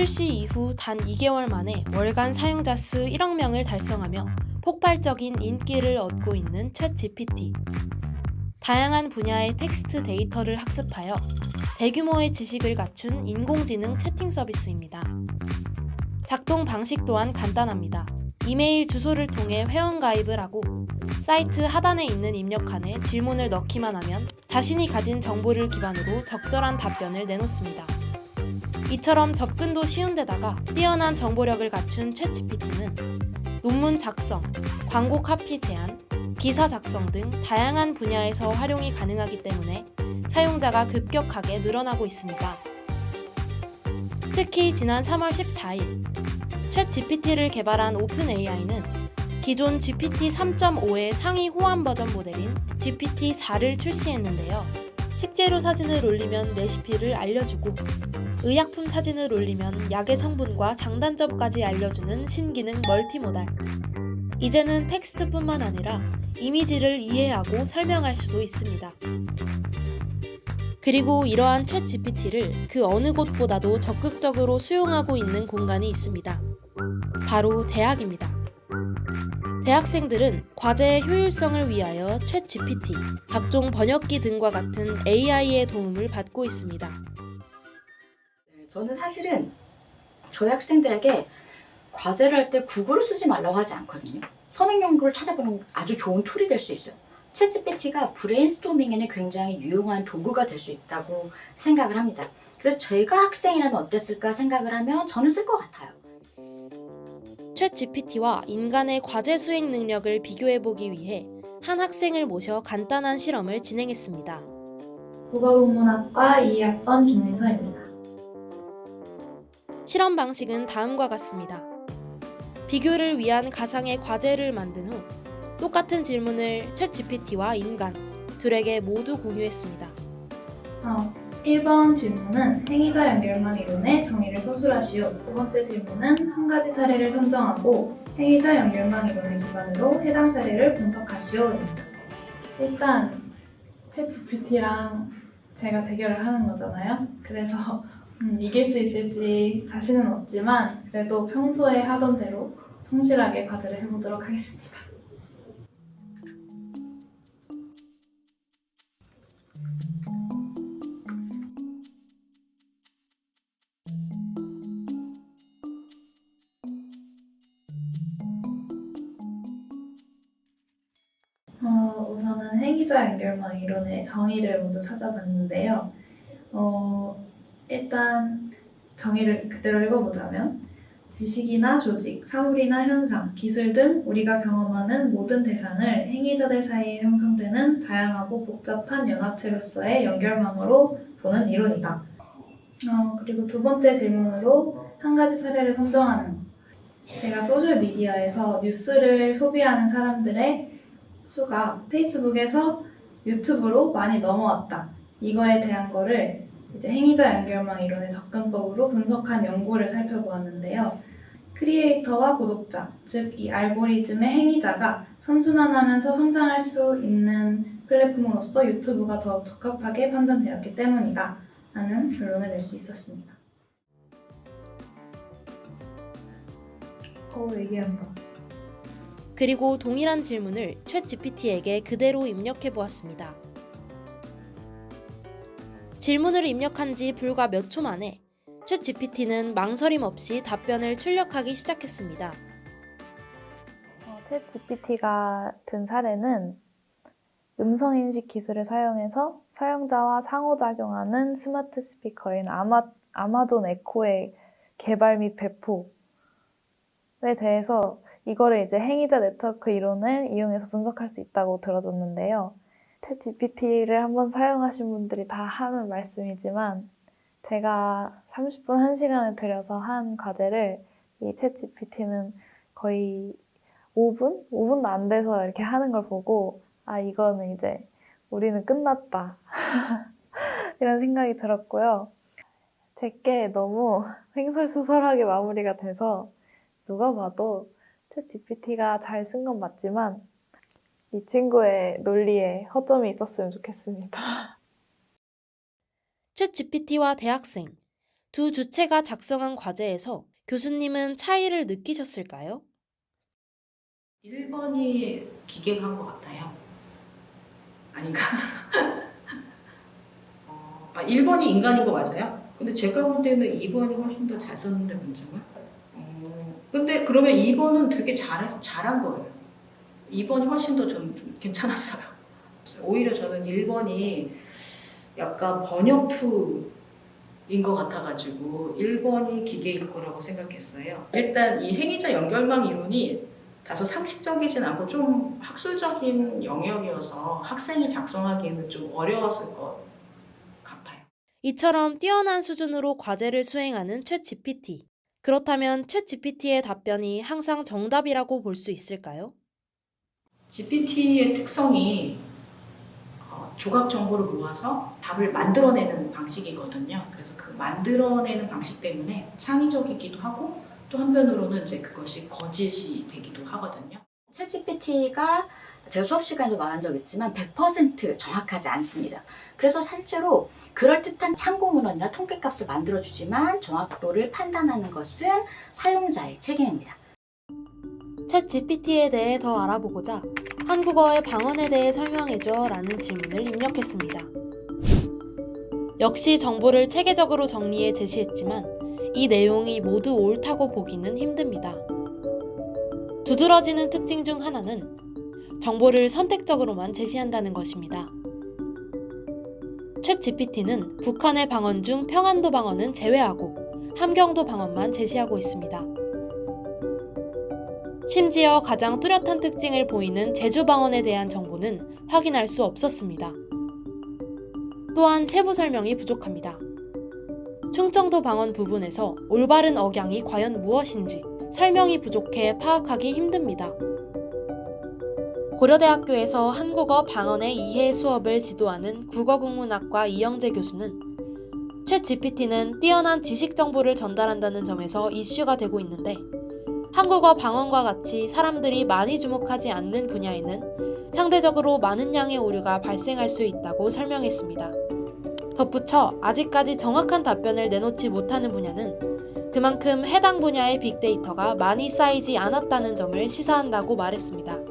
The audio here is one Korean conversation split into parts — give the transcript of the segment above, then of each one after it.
출시 이후 단 2개월 만에 월간 사용자 수 1억 명을 달성하며 폭발적인 인기를 얻고 있는 챗 GPT. 다양한 분야의 텍스트 데이터를 학습하여 대규모의 지식을 갖춘 인공지능 채팅 서비스입니다. 작동 방식 또한 간단합니다. 이메일 주소를 통해 회원 가입을 하고 사이트 하단에 있는 입력칸에 질문을 넣기만 하면 자신이 가진 정보를 기반으로 적절한 답변을 내놓습니다. 이처럼 접근도 쉬운데다가 뛰어난 정보력을 갖춘 챗GPT는 논문 작성, 광고 카피 제안, 기사 작성 등 다양한 분야에서 활용이 가능하기 때문에 사용자가 급격하게 늘어나고 있습니다. 특히 지난 3월 14일 챗 GPT를 개발한 오픈AI는 기존 GPT 3.5의 상위 호환 버전 모델인 GPT 4를 출시했는데요. 식재료 사진을 올리면 레시피를 알려주고 의약품 사진을 올리면 약의 성분과 장단점까지 알려주는 신기능 멀티모달. 이제는 텍스트뿐만 아니라 이미지를 이해하고 설명할 수도 있습니다. 그리고 이러한 챗 GPT를 그 어느 곳보다도 적극적으로 수용하고 있는 공간이 있습니다. 바로 대학입니다. 대학생들은 과제의 효율성을 위하여 챗 GPT, 각종 번역기 등과 같은 AI의 도움을 받고 있습니다. 네, 저는 사실은 저희 학생들에게 과제를 할 때 구글을 쓰지 말라고 하지 않거든요. 선행 연구를 찾아보는 아주 좋은 툴이 될 수 있어요. 챗GPT가 브레인스토밍에는 굉장히 유용한 도구가 될 수 있다고 생각을 합니다. 그래서 제가 학생이라면 어땠을까 생각을 하면 저는 쓸 것 같아요. 챗 GPT와 인간의 과제 수행 능력을 비교해 보기 위해 한 학생을 모셔 간단한 실험을 진행했습니다. 국어국문학과 2학번 김민서입니다. 실험 방식은 다음과 같습니다. 비교를 위한 가상의 과제를 만든 후 똑같은 질문을 챗 GPT와 인간 둘에게 모두 공유했습니다. 어, 1번 질문은 행위자 연결망 이론의 정의를 서술하시오. 두 번째 질문은 한 가지 사례를 선정하고 행위자 연결망 이론을 기반으로 해당 사례를 분석하시오입니다. 일단 챗GPT랑 제가 대결을 하는 거잖아요. 그래서 음, 이길 수 있을지 자신은 없지만 그래도 평소에 하던 대로 성실하게 과제를 해보도록 하겠습니다. 어, 우선은 행위자 연결망 이론의 정의를 먼저 찾아봤는데요. 어, 일단 정의를 그대로 읽어보자면 지식이나 조직, 사물이나 현상, 기술 등 우리가 경험하는 모든 대상을 행위자들 사이에 형성되는 다양하고 복잡한 연합체로서의 연결망으로 보는 이론이다. 어, 그리고 두 번째 질문으로 한 가지 사례를 선정하는 것. 제가 소셜미디어에서 뉴스를 소비하는 사람들의 수가 페이스북에서 유튜브로 많이 넘어왔다. 이거에 대한 거를 이제 행위자 연결망 이론의 접근법으로 분석한 연구를 살펴보았는데요. 크리에이터와 구독자, 즉 이 알고리즘의 행위자가 선순환하면서 성장할 수 있는 플랫폼으로서 유튜브가 더 적합하게 판단되었기 때문이다. 라는 결론을 낼 수 있었습니다. 어, 얘기한다. 그리고 동일한 질문을 챗 GPT에게 그대로 입력해 보았습니다. 질문을 입력한 지 불과 몇 초 만에 챗 GPT는 망설임 없이 답변을 출력하기 시작했습니다. 어, 챗 GPT가 든 사례는 음성 인식 기술을 사용해서 사용자와 상호작용하는 스마트 스피커인 아마, 아마존 에코의 개발 및 배포에 대해서 이거를 이제 행위자 네트워크 이론을 이용해서 분석할 수 있다고 들어줬는데요. 챗 GPT를 한번 사용하신 분들이 다 하는 말씀이지만 제가 30분 1시간을 들여서 한 과제를 이 챗 GPT는 거의 5분? 5분도 안 돼서 이렇게 하는 걸 보고 아 이거는 이제 우리는 끝났다 이런 생각이 들었고요. 제게 너무 횡설수설하게 마무리가 돼서 누가 봐도 챗 GPT가 잘 쓴 건 맞지만 이 친구의 논리에 허점이 있었으면 좋겠습니다. 챗 GPT와 대학생 두 주체가 작성한 과제에서 교수님은 차이를 느끼셨을까요? 1번이 기계가 한 것 같아요. 아닌가? 어, 아, 1번이 인간인 거 맞아요? 근데 제가 볼 때는 2번이 훨씬 더 잘 썼는데 문장을. 어, 근데 그러면 2번은 되게 잘, 잘한 거예요. 2번이 훨씬 더 좀, 좀 괜찮았어요. 오히려 저는 1번이 약간 번역 투인 것 같아가지고 1번이 기계일 거라고 생각했어요. 일단 이 행위자 연결망 이론이 다소 상식적이진 않고 좀 학술적인 영역이어서 학생이 작성하기에는 좀 어려웠을 것 같아요. 이처럼 뛰어난 수준으로 과제를 수행하는 챗 GPT. 그렇다면 챗 GPT의 답변이 항상 정답이라고 볼 수 있을까요? GPT의 특성이 어, 조각 정보를 모아서 답을 만들어내는 방식이거든요. 그래서 그 만들어내는 방식 때문에 창의적이기도 하고 또 한편으로는 이제 그것이 거짓이 되기도 하거든요. 챗GPT가 제가 수업 시간에도 말한 적 있지만 100% 정확하지 않습니다. 그래서 실제로 그럴듯한 참고 문헌이나 통계값을 만들어주지만 정확도를 판단하는 것은 사용자의 책임입니다. 챗 GPT에 대해 더 알아보고자 한국어의 방언에 대해 설명해줘 라는 질문을 입력했습니다. 역시 정보를 체계적으로 정리해 제시했지만 이 내용이 모두 옳다고 보기는 힘듭니다. 두드러지는 특징 중 하나는 정보를 선택적으로만 제시한다는 것입니다. 챗 GPT는 북한의 방언 중 평안도 방언은 제외하고 함경도 방언만 제시하고 있습니다. 심지어 가장 뚜렷한 특징을 보이는 제주 방언에 대한 정보는 확인할 수 없었습니다. 또한 세부 설명이 부족합니다. 충청도 방언 부분에서 올바른 억양이 과연 무엇인지 설명이 부족해 파악하기 힘듭니다. 고려대학교에서 한국어 방언의 이해 수업을 지도하는 국어국문학과 이영재 교수는 챗 GPT는 뛰어난 지식 정보를 전달한다는 점에서 이슈가 되고 있는데 한국어 방언과 같이 사람들이 많이 주목하지 않는 분야에는 상대적으로 많은 양의 오류가 발생할 수 있다고 설명했습니다. 덧붙여 아직까지 정확한 답변을 내놓지 못하는 분야는 그만큼 해당 분야의 빅데이터가 많이 쌓이지 않았다는 점을 시사한다고 말했습니다.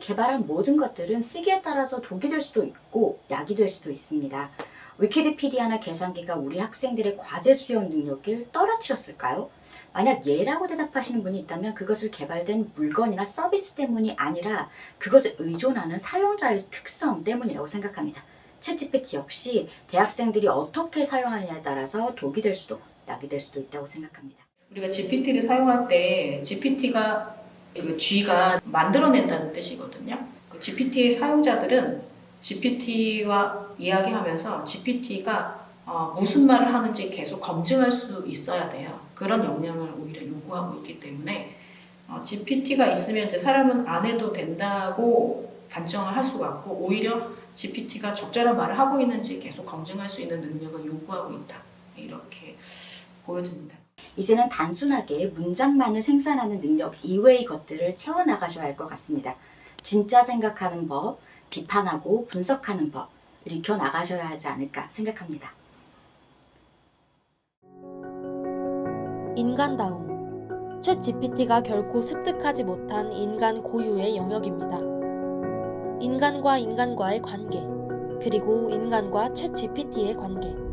개발한 모든 것들은 쓰기에 따라서 독이 될 수도 있고 약이 될 수도 있습니다. 위키디피디아나 계산기가 우리 학생들의 과제 수행 능력을 떨어뜨렸을까요? 만약 예라고 대답하시는 분이 있다면 그것을 개발된 물건이나 서비스 때문이 아니라 그것을 의존하는 사용자의 특성 때문이라고 생각합니다. 챗GPT 역시 대학생들이 어떻게 사용하느냐에 따라서 독이 될 수도 약이 될 수도 있다고 생각합니다. 우리가 GPT를 사용할 때 GPT가 그 G가 만들어낸다는 뜻이거든요. 그 GPT의 사용자들은 GPT와 이야기하면서 GPT가 어, 무슨 말을 하는지 계속 검증할 수 있어야 돼요. 그런 역량을 오히려 요구하고 있기 때문에 어, GPT가 있으면 이제 사람은 안 해도 된다고 단정을 할 수가 없고 오히려 GPT가 적절한 말을 하고 있는지 계속 검증할 수 있는 능력을 요구하고 있다. 이렇게 보여집니다. 이제는 단순하게 문장만을 생산하는 능력 이외의 것들을 채워나가셔야 할 것 같습니다. 진짜 생각하는 법, 비판하고 분석하는 법, 익혀 나가셔야 하지 않을까 생각합니다. 인간다움. 챗 GPT가 결코 습득하지 못한 인간 고유의 영역입니다. 인간과 인간과의 관계, 그리고 인간과 챗 GPT의 관계.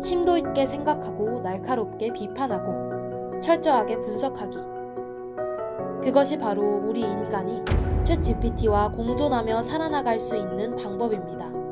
심도 있게 생각하고 날카롭게 비판하고 철저하게 분석하기. 그것이 바로 우리 인간이 챗 GPT와 공존하며 살아나갈 수 있는 방법입니다.